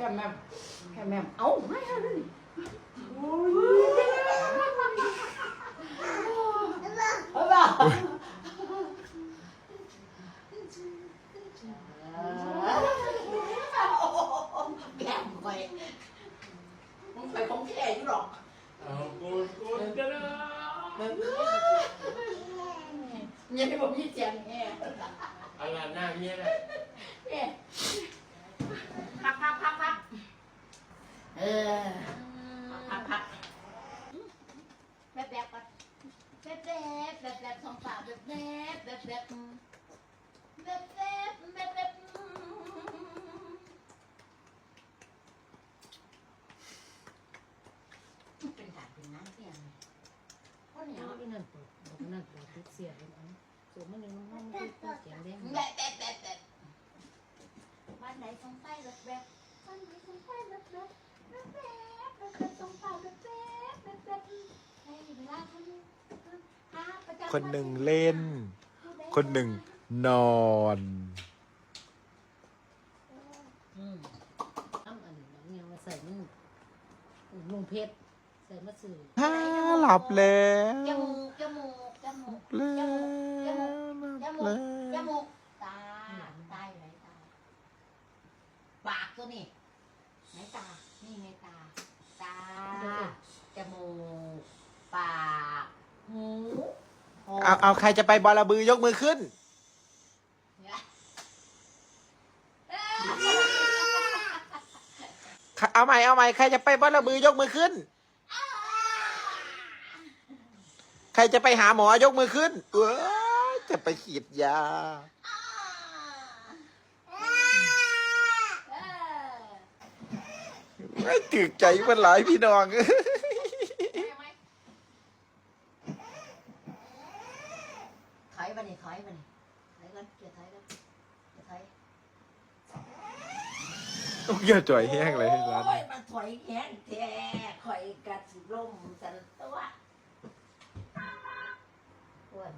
ค่แม่มแค่แม่มเอ้าไม่เอาเลยโอ้ยเอาล่ะแก้มไปมึงไปของแค่อยู่หรอกเอากูกูจะนะยังไม่บอกพี่เจียงแง่อะไรหน้าเมียนะแง่ พักพักพักพักเออพักพักแบบแบบก่อนแบบแบบแบบแบบสองสามแบบแบบแบบแบบแบบแบบแบบแบบเป็นการเป็นน้ำเสียงคนเหนีเดี๋ยยววอีนั่นเปิดบอกว่านั่นเปิดติดเสียเลยอันสูงมันเลยน้องๆมันติดเสียงแดงแบบแบบแบบแบบบ้าน ไหนสงสัยแบบแบบบ้านไหนสงสัยแบบแบบแบบแบบแบบแบบสงสัยแบบแบบแบบแบบเฮ้ยเวลาคนหาประจำคนหนึ่งเล่น คนหนึ่งนอนอืมน้ำอันนี้มันยังมาใส่มันลงเพชรใส่มาสื่อฮ่าหลับแล้วจมูกจมูกจมูกจมูกจมูกจมูกตาตาอยู่ไหนตา ปากตัวนี่ไหนตา นี่ไงตา ตา จมูก ปาก หูคเอาเอาใครจะไปบอระบือยกมือขึ้นเอาใหม่เอาใหม่ใครจะไปบอระบือยกมือขึ้น ใครจะไปหาหมอยกมือขึ้น เออจะไปฉีดยา เออ ไม่ ถึกใจมันหลายพี่น้องถอยมานี่ถอยมานี่ถอยกันเกียร์ถอยกันเกียร์ถอยต้องอย่าจ่อยแห้งเลยร้านโอ้นี้ยมาถอยแห้งแท้ข่อยกัดสิลมสันตัวอ้วน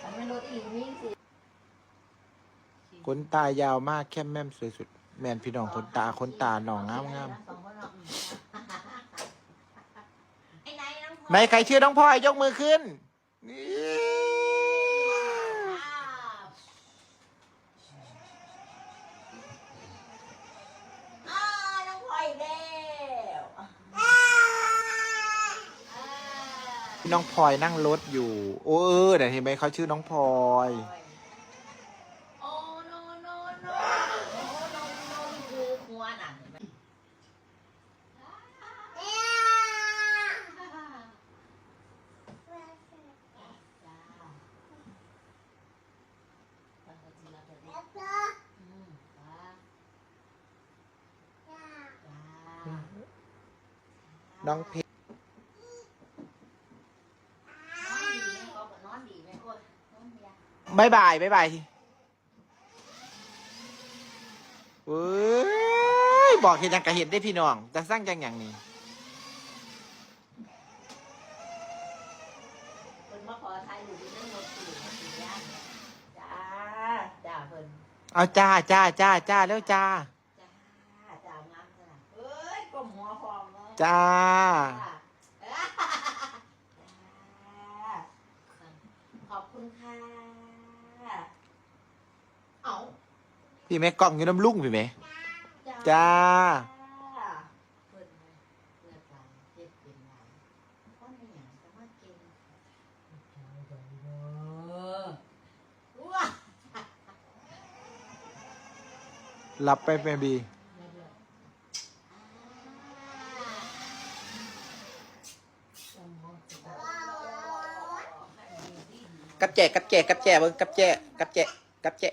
ทำให้รถอีกนี่สิ ขนตายาวมากแค่แม่มสวยสุด แมนพี่น้องขนตาขนตาหนองงามงามสองคนเนาะอืมไอ้ไหนน้องพลอยไหนใครชื่อน้องพลอยยกมือขึ้นนี่อ้าวอ้าวน้องพลอยอีกแล้วอ้าวน้องพลอยนั่งรถอยู่ โอ้เออเดี๋ยวเห็นไหมเขาชื่อน้องพลอย น้องเพชรบายบายบายบายเว้ยบอกเห็นยังกะเห็นได้พี่น้อง แต่สร้างจังอย่างนี้คนมาขอทายอยู่ที่เอาจ้าจ้าจ้าจ้าแล้วจ้า จ้าจ้า ขอบคุณค่ะ เอาพี่แม่กล้องอยู่น้ำลุ่งพี่แม่จ้าเพิ่นเลือกหลานเฮ็ดเป็นหลานคนในหยังจะมาเก่งเออว้า หลับไปแม่บี กับแจกับแจกับแจเบิ่งกับแจกับแจกับแจ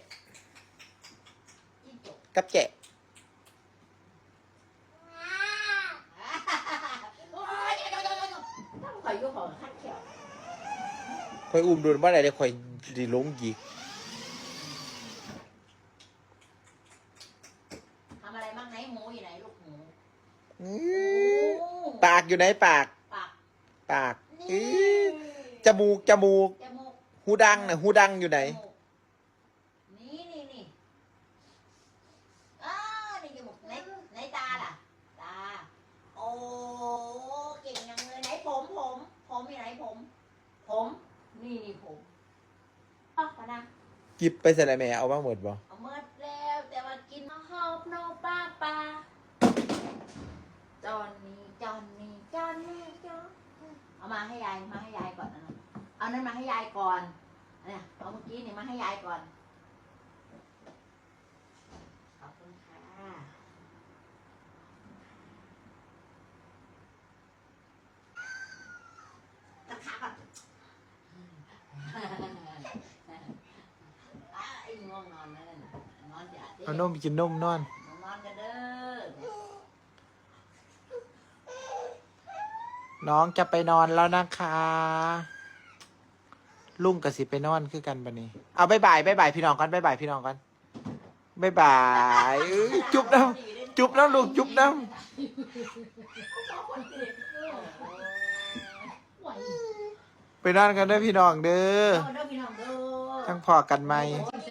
กับแจโอ้ยเดี๋ยวๆๆๆต้องคอยอยู่ของขั้นเขียวข่อยอุ้มโดนบ่ได้เด้ข่อยสิลงอีกทำอะไรบ้างไหนหมูอยู่ไหนลูกหมูปากอยู่ไหนปาก ปากปากนี่อื้อจมูกจมูกจมูกหูดังน่ะหูดังอยู่ไหน จมูกนี่นี่นี่อ้าวนี่จมูกไหนไหนตาล่ะ ตา โอ้เก่งยังเลยไหนผมผม ผมอยู่ไหนผม ผม นี่นี่ผมอ้าวปะนะ กิบไปใส่อะไรแม่เอามาหมดบ่เอาเมื่อแล้วแต่ว่ากินมาหอบโนป้าปลาจอนนี่จอนนี่จอนนี่จอน เอามาให้ยายมาให้ยายก่อนนะเอานั้นมาให้ยายก่อนเนี่ยเอาเมื่อกี้นี่มาให้ยายก่อนขอบคุณค่ะตะขาก่อนอ้าวไอ้ง่วงนอนนั่นน่ะนอนอย่าดิเอานมกินนมนอน นอนกันเด้อ น้องจะไปนอนแล้วนะคะ ลุงกับสิไปนอนคือกันบันนี้ เอาบายบายบายบายพี่น้องกันบายบายพี่น้องกันบายบายเอ้ยจุ๊บน้ำจุ๊บน้ำลูกจุ๊บน้ไหวำไปนอนกันเด้อพี่น้องเด้อ เอาเด้อพี่น้องเด้อ ทั้งพอกันไหมโอ้ย